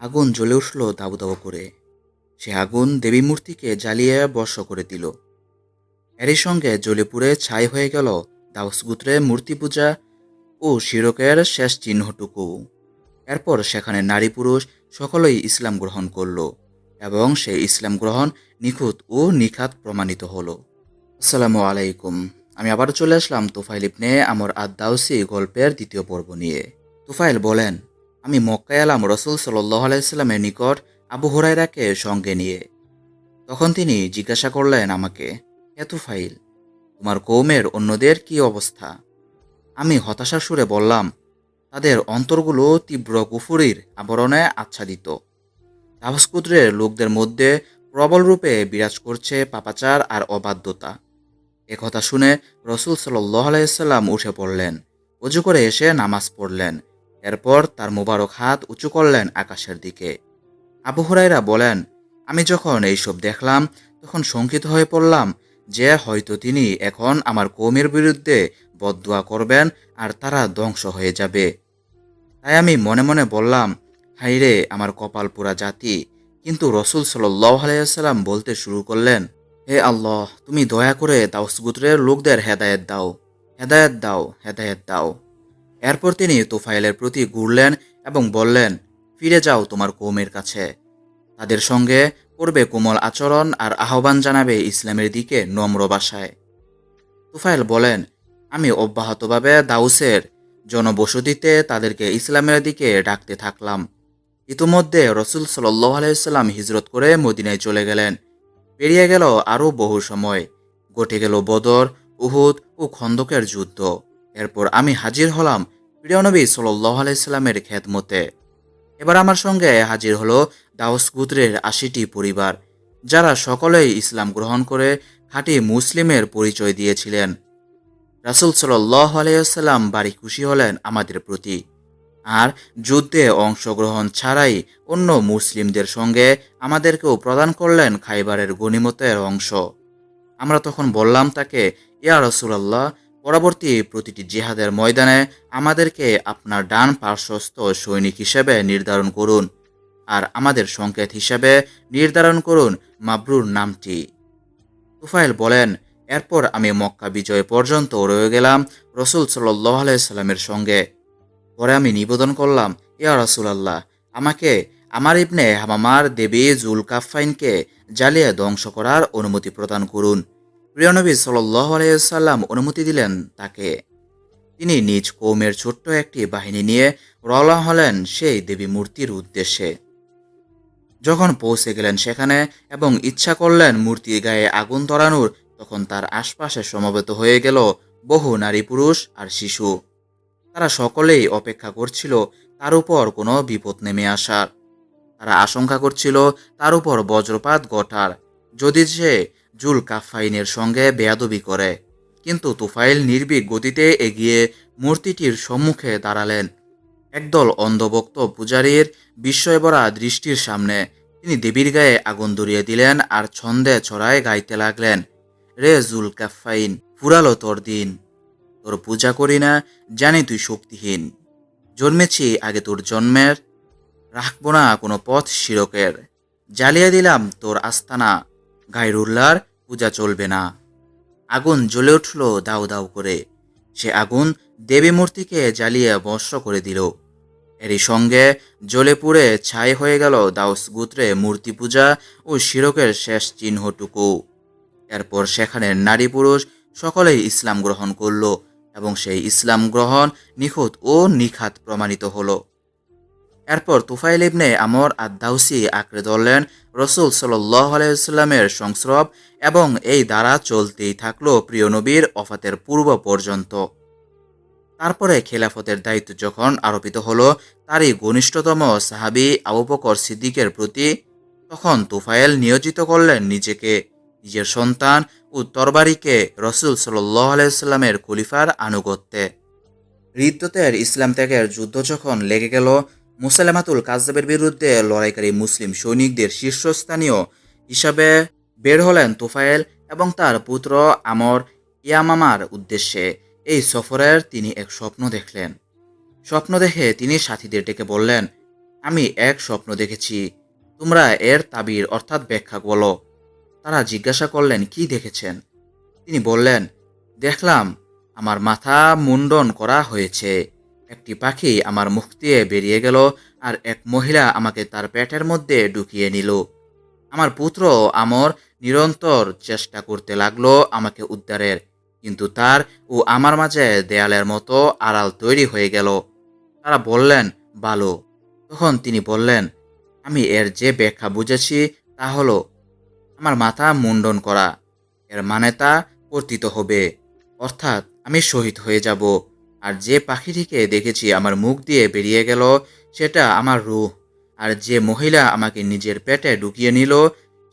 আগুন জ্বলে উঠল দাবু দাবু করে। সে আগুন দেবী মূর্তিকে জ্বালিয়ে বর্ষ করে দিল। এরই সঙ্গে জ্বলে পুড়ে ছাই হয়ে গেল দাউসগুত্রে মূর্তি পূজা ও শিরকের শেষ চিহ্নটুকু। এরপর সেখানে নারী পুরুষ সকলেই ইসলাম গ্রহণ করল এবং সেই ইসলাম গ্রহণ নিখুঁত ও নিখাত প্রমাণিত হলো। আসসালামু আলাইকুম। আমি আবার চলে আসলাম তুফাইল ইবনে আমর আদাউসি গল্পের দ্বিতীয় পর্ব নিয়ে। তোফাইল বলেন আমি মক্কায় এলাম রসুল সাল্লাহ আলাইস্লামের নিকট আবু হুরাইরাকে সঙ্গে নিয়ে। তখন তিনি জিজ্ঞাসা করলেন আমাকে, হে ফাইল তোমার কৌমের অন্যদের কি অবস্থা? আমি হতাশা সুরে বললাম, তাদের অন্তরগুলো তীব্র কুফুরির আবরণে আচ্ছাদিত। তাহসকুদ্রের লোকদের মধ্যে প্রবল রূপে বিরাজ করছে পাপাচার আর অবাধ্যতা। একথা শুনে রসুল সাল্লাহ আলাইসাল্লাম উঠে পড়লেন অজু করে এসে নামাজ পড়লেন। এরপর তার মোবারক হাত উঁচু করলেন আকাশের দিকে। আবু হুরাইরা বলেন, আমি যখন এইসব দেখলাম, তখন শঙ্কিত হয়ে পড়লাম যে হয়তো তিনি এখন আমার কৌমের বিরুদ্ধে বদদুয়া করবেন আর তারা ধ্বংস হয়ে যাবে। তাই আমি মনে মনে বললাম হাইরে আমার কপাল পুরা জাতি। কিন্তু রসুল সাল্লাহ আলাইসাল্লাম বলতে শুরু করলেন, হে আল্লাহ, তুমি দয়া করে দাউসগুত্রের লোকদের হেদায়েত দাও। হেদায়েত দাও হেদায়েত দাও। এরপর তিনি তোফাইলের প্রতি ঘুরলেন এবং বললেন, ফিরে যাও তোমার কৌমের কাছে। তাদের সঙ্গে করবে কোমল আচরণ আর আহ্বান জানাবে ইসলামের দিকে নম্র বাসায়। তুফাইল বলেন, আমি অব্যাহতভাবে দাউসের জনবসতিতে তাদেরকে ইসলামের দিকে ডাকতে থাকলাম। ইতিমধ্যে রসুল সাল্লাহ আলাইসাল্লাম হিজরত করে মদিনায় চলে গেলেন। পেরিয়ে গেল আরও বহু সময়। ঘটে গেল বদর, উহুদ ও খন্দকের যুদ্ধ। এরপর আমি হাজির হলাম প্রিয় প্রিয়নবী সাল্লাহ আলাইস্লামের খেদমতে। এবার আমার সঙ্গে হাজির হলো দাউস গুত্রের আশিটি পরিবার, যারা সকলেই ইসলাম গ্রহণ করে খাঁটি মুসলিমের পরিচয় দিয়েছিলেন। রাসুল সাল্লাহ আলাইসাল্লাম বাড়ি খুশি হলেন আমাদের প্রতি। আর যুদ্ধে অংশগ্রহণ ছাড়াই অন্য মুসলিমদের সঙ্গে আমাদেরকেও প্রদান করলেন খাইবারের গণিমতের অংশ। আমরা তখন বললাম তাকে, ইয়া রসুলাল্লাহ পরবর্তী প্রতিটি জিহাদের ময়দানে আমাদেরকে আপনার ডান পার্শ্বস্থ সৈনিক হিসেবে নির্ধারণ করুন। আর আমাদের সংকেত হিসেবে নির্ধারণ করুন মাবরুর নামটি। তুফাইল বলেন, এরপর আমি মক্কা বিজয় পর্যন্ত রয়ে গেলাম রসুল সাল্লাহ আলাইসাল্লামের সঙ্গে। পরে আমি নিবেদন করলাম, ইয়া রসুলাল্লাহ, আমাকে আমার ইবনে হামামার দেবী জুল কাফাইনকে জ্বালিয়ে ধ্বংস করার অনুমতি প্রদান করুন। প্রিয়নবী আলাইসাল্লাম অনুমতি দিলেন তাকে। তিনি নিজ কৌমের ছোট্ট একটি বাহিনী নিয়ে রওনা হলেন সেই দেবী মূর্তির উদ্দেশ্যে। যখন পৌঁছে গেলেন সেখানে এবং ইচ্ছা করলেন মূর্তির গায়ে আগুন ধরানোর, তখন তার আশপাশে সমবেত হয়ে গেল বহু নারী পুরুষ আর শিশু। তারা সকলেই অপেক্ষা করছিল তার উপর কোনো বিপদ নেমে আসার। তারা আশঙ্কা করছিল তার উপর বজ্রপাত ঘটার। যদি সে জুল কাফাইনের সঙ্গে বেয়াদবি করে। কিন্তু তুফাইল নির্ভীক গতিতে এগিয়ে মূর্তিটির সম্মুখে দাঁড়ালেন। একদল অন্ধভক্ত পূজারীর বিস্ময়ভরা দৃষ্টির সামনে তিনি দেবীর গায়ে আগুন ধরিয়ে দিলেন আর ছন্দে ছড়ায় গাইতে লাগলেন, রে জুল কাফাইন ফুরালো তোর দিন। তোর পূজা করি না, জানি তুই শক্তিহীন। জন্মেছি আগে তোর জন্মের, রাখব না কোনো পথ শিরকের। জ্বালিয়ে দিলাম তোর আস্তানা গায়রুল্লার পূজা চলবে না। আগুন জ্বলে উঠল দাউ দাউ করে। সে আগুন দেবী মূর্তিকে জ্বালিয়ে বর্ষ করে দিল। এরই সঙ্গে জ্বলে পুড়ে ছাই হয়ে গেল দাউস গুত্রে মূর্তি পূজা ও শিরকের শেষ চিহ্নটুকু। এরপর সেখানের নারী পুরুষ সকলেই ইসলাম গ্রহণ করল এবং সেই ইসলাম গ্রহণ নিখুঁত ও নিখাত প্রমাণিত হলো। এরপর তুফাইল ইবনে আমর আদাউসি আঁকড়ে ধরলেন রসুল সাল্লাহ আলাইস্লামের সংস্রব এবং এই দ্বারা চলতেই থাকল প্রিয় নবীর অফাতের পূর্ব পর্যন্ত। তারপরে খেলাফতের দায়িত্ব যখন আরোপিত হলো তারই ঘনিষ্ঠতম সাহাবি আবু বকর সিদ্দিকের প্রতি, তখন তুফাইল নিয়োজিত করলেন নিজেকে, নিজের সন্তান ও তরবারিকে রসুল সাল্লাহ আলাইস্লামের খলিফার আনুগত্যে। রিদ্দতের ইসলাম ত্যাগের যুদ্ধ যখন লেগে গেল মুসালামাতুল কাজদাবের বিরুদ্ধে লড়াইকারী মুসলিম সৈনিকদের শীর্ষস্থানীয় হিসাবে বের হলেন তোফায়েল এবং তার পুত্র আমর ইয়ামামার উদ্দেশ্যে। এই সফরের তিনি এক স্বপ্ন দেখলেন। স্বপ্ন দেখে তিনি সাথীদের ডেকে বললেন, আমি এক স্বপ্ন দেখেছি। তোমরা এর তাবির অর্থাৎ ব্যাখ্যা বলো। তারা জিজ্ঞাসা করলেন, কি দেখেছেন? তিনি বললেন, দেখলাম, আমার মাথা মুন্ডন করা হয়েছে। একটি পাখি আমার মুখ দিয়ে বেরিয়ে গেল আর এক মহিলা আমাকে তার পেটের মধ্যে ঢুকিয়ে নিল। আমার পুত্র আমর নিরন্তর চেষ্টা করতে লাগল আমাকে উদ্ধারের, কিন্তু তার ও আমার মাঝে দেয়ালের মতো আড়াল তৈরি হয়ে গেল। তারা বললেন ভালো তখন তিনি বললেন, আমি এর যে ব্যাখ্যা বুঝেছি তা হলো, আমার মাথা মুন্ডন করা। এর মানে তা কর্তিত হবে। অর্থাৎ আমি শহীদ হয়ে যাব। আর যে পাখিটিকে দেখেছি আমার মুখ দিয়ে বেরিয়ে গেল, সেটা আমার রূহ। আর যে মহিলা আমাকে নিজের পেটে ঢুকিয়ে নিল,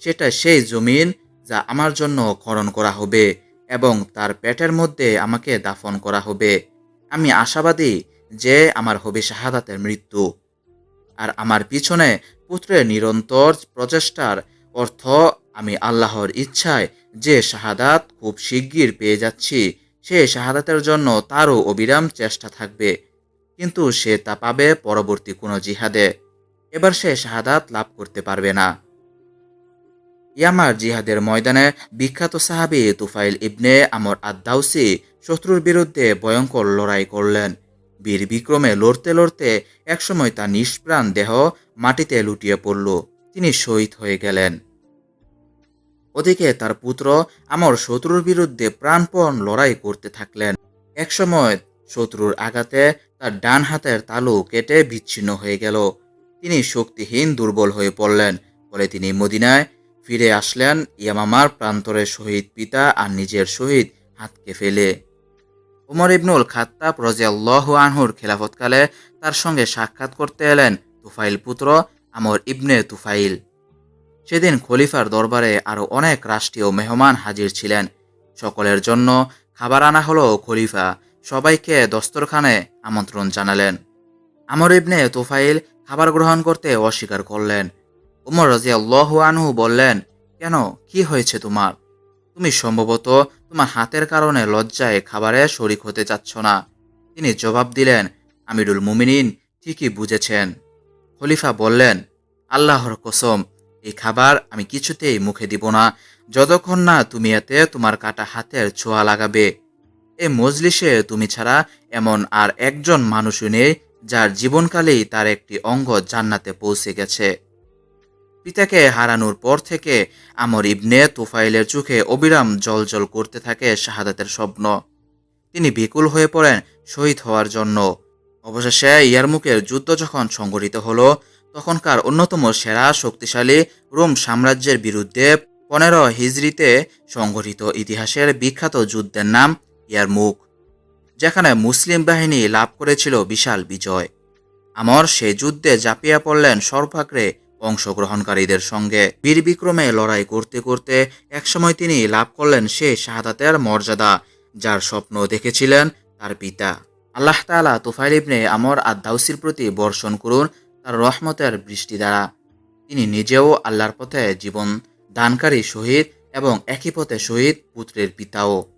সেটা সেই জমিন যা আমার জন্য খনন করা হবে এবং তার পেটের মধ্যে আমাকে দাফন করা হবে। আমি আশাবাদী যে আমার হবে শাহাদাতের মৃত্যু। আর আমার পিছনে পুত্রের নিরন্তর প্রচেষ্টার অর্থ আমি আল্লাহর ইচ্ছায় যে শাহাদাত খুব শিগগির পেয়ে যাচ্ছি সে শাহাদাতের জন্য তারও অবিরাম চেষ্টা থাকবে। কিন্তু সে তা পাবে পরবর্তী কোনো জিহাদে। এবার সে শাহাদাত লাভ করতে পারবে না। ইয়ামার জিহাদের ময়দানে বিখ্যাত সাহাবি তুফাইল ইবনে আমর আদাউসি শত্রুর বিরুদ্ধে ভয়ঙ্কর লড়াই করলেন। বীর বিক্রমে লড়তে লড়তে একসময় তার নিষ্প্রাণ দেহ মাটিতে লুটিয়ে পড়ল। তিনি শহীদ হয়ে গেলেন। ওদিকে তার পুত্র আমর শত্রুর বিরুদ্ধে প্রাণপণ লড়াই করতে থাকলেন। একসময় শত্রুর আঘাতে তার ডান হাতের তালু কেটে বিচ্ছিন্ন হয়ে গেল। তিনি শক্তিহীন দুর্বল হয়ে পড়লেন। পরে তিনি মদিনায় ফিরে আসলেন ইয়ামামার প্রান্তরে শহীদ পিতা আর নিজের শহীদ হাতকে ফেলে। উমর ইবনুল খাত্তাব রাজিয়াল্লাহ আনহুর খেলাফতকালে তার সঙ্গে সাক্ষাৎ করতে এলেন তুফাইল পুত্র আমর ইবনে তুফাইল। সেদিন খলিফার দরবারে আরও অনেক রাষ্ট্রীয় মেহমান হাজির ছিলেন। সকলের জন্য খাবার আনা হলো খলিফা। সবাইকে দস্তরখানে আমন্ত্রণ জানালেন। আমর ইবনে তোফাইল খাবার গ্রহণ করতে অস্বীকার করলেন। উমর রাজিয়াল্লাহ আনহু বললেন, কেন? কি হয়েছে তোমার? তুমি সম্ভবত তোমার হাতের কারণে লজ্জায় খাবারে শরিক হতে চাচ্ছ না। তিনি জবাব দিলেন, আমিরুল মুমিনিন ঠিকই বুঝেছেন। খলিফা বললেন, আল্লাহর কসম এই খাবার আমি কিছুতেই মুখে দিব না। যতক্ষণ না তুমি এতে তোমার কাটা হাতের ছোঁয়া লাগাবে। এ মজলিসে তুমি ছাড়া এমন আর একজন মানুষও নেই, যার জীবনকালেই তার একটি অঙ্গ জান্নাতে পৌঁছে গেছে। পিতাকে হারানোর পর থেকে আমর ইবনে তুফাইলের চোখে অবিরাম জলজল করতে থাকে শাহাদাতের স্বপ্ন। তিনি বিকুল হয়ে পড়েন শহীদ হওয়ার জন্য। অবশেষে ইয়ারমুকের যুদ্ধ যখন সংঘটিত হলো তখনকার অন্যতম সেরা শক্তিশালী রোম সাম্রাজ্যের বিরুদ্ধে পনেরো হিজরিতে সংঘটিত ইতিহাসের বিখ্যাত যুদ্ধের নাম ইয়ারমুক যেখানে মুসলিম বাহিনী লাভ করেছিল বিশাল বিজয়। আমর সে যুদ্ধে ঝাঁপিয়ে পড়লেন সর্বাগ্রে অংশগ্রহণকারীদের সঙ্গে। বীর বিক্রমে লড়াই করতে করতে একসময় তিনি লাভ করলেন সে শাহাদাতের মর্যাদা, যার স্বপ্ন দেখেছিলেন তার পিতা। আল্লাহ তাআলা তুফাইল ইবনে আমর আদাউসির প্রতি বর্ষণ করুন। তার রহমতের বৃষ্টি দ্বারা। তিনি নিজেও আল্লাহর পথে জীবন দানকারী শহীদ এবং একই পথে শহীদ পুত্রের পিতাও।